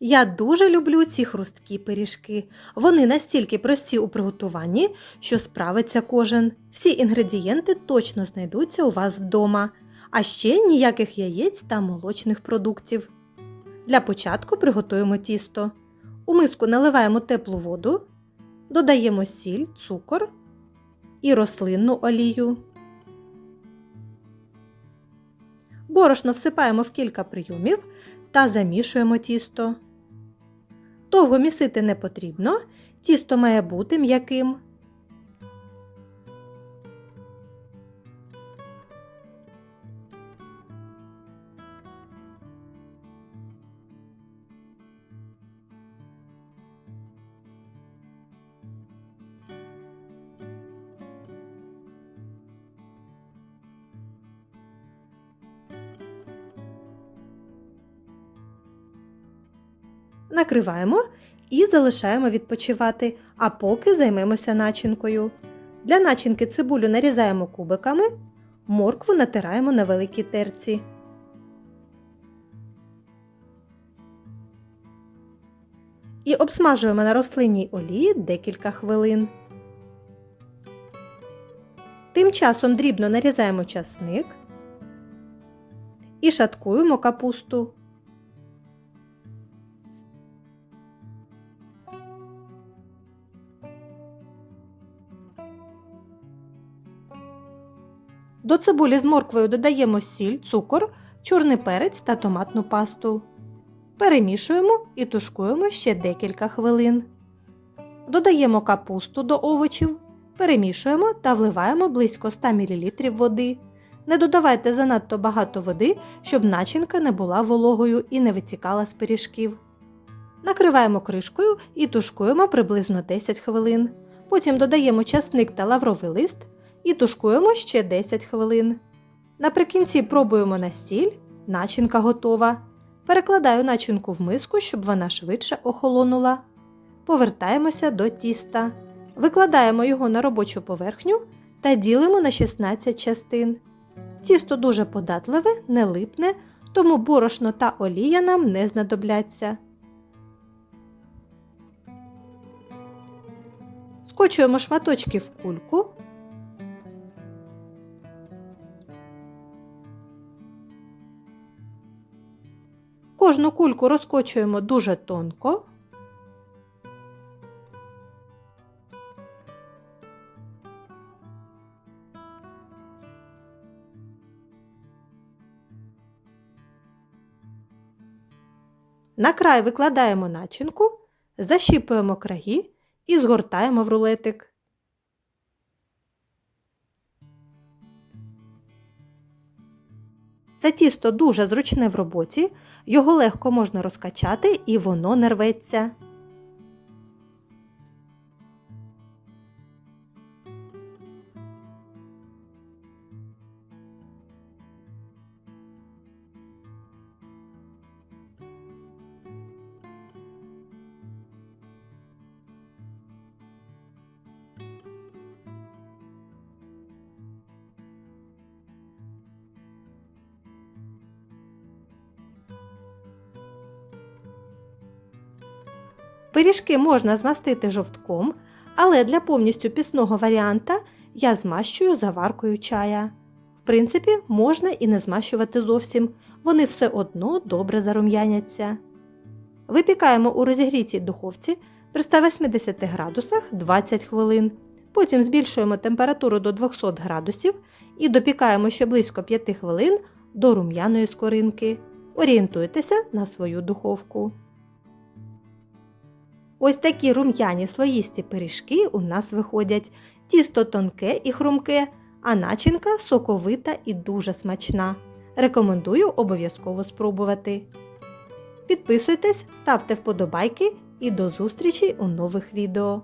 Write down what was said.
Я дуже люблю ці хрусткі пиріжки. Вони настільки прості у приготуванні, що справиться кожен. Всі інгредієнти точно знайдуться у вас вдома, а ще ніяких яєць та молочних продуктів. Для початку приготуємо тісто. У миску наливаємо теплу воду, додаємо сіль, цукор і рослинну олію. Борошно всипаємо в кілька прийомів та замішуємо тісто. Довго місити не потрібно, тісто має бути м'яким. Накриваємо і залишаємо відпочивати, а поки займемося начинкою. Для начинки цибулю нарізаємо кубиками, моркву натираємо на великій терці. І обсмажуємо на рослинній олії декілька хвилин. Тим часом дрібно нарізаємо часник і шаткуємо капусту. До цибулі з морквою додаємо сіль, цукор, чорний перець та томатну пасту. Перемішуємо і тушкуємо ще декілька хвилин. Додаємо капусту до овочів, перемішуємо та вливаємо близько 100 мл води. Не додавайте занадто багато води, щоб начинка не була вологою і не витікала з пиріжків. Накриваємо кришкою і тушкуємо приблизно 10 хвилин. Потім додаємо часник та лавровий лист і тушкуємо ще 10 хвилин. Наприкінці пробуємо на стіль, начинка готова. Перекладаю начинку в миску, щоб вона швидше охолонула. Повертаємося до тіста. Викладаємо його на робочу поверхню та ділимо на 16 частин. Тісто дуже податливе, не липне, тому борошно та олія нам не знадобляться. Скочуємо шматочки в кульку. Кожну кульку розкочуємо дуже тонко. На край викладаємо начинку, защіпуємо краї і згортаємо в рулетик. Це тісто дуже зручне в роботі, його легко можна розкачати і воно не рветься. Пиріжки можна змастити жовтком, але для повністю пісного варіанта я змащую заваркою чая. В принципі, можна і не змащувати зовсім, вони все одно добре зарум'яняться. Випікаємо у розігрітій духовці при 180 градусах 20 хвилин. Потім збільшуємо температуру до 200 градусів і допікаємо ще близько 5 хвилин до рум'яної скоринки. Орієнтуйтеся на свою духовку. Ось такі рум'яні слоїсті пиріжки у нас виходять. Тісто тонке і хрумке, а начинка соковита і дуже смачна. Рекомендую обов'язково спробувати. Підписуйтесь, ставте вподобайки і до зустрічі у нових відео.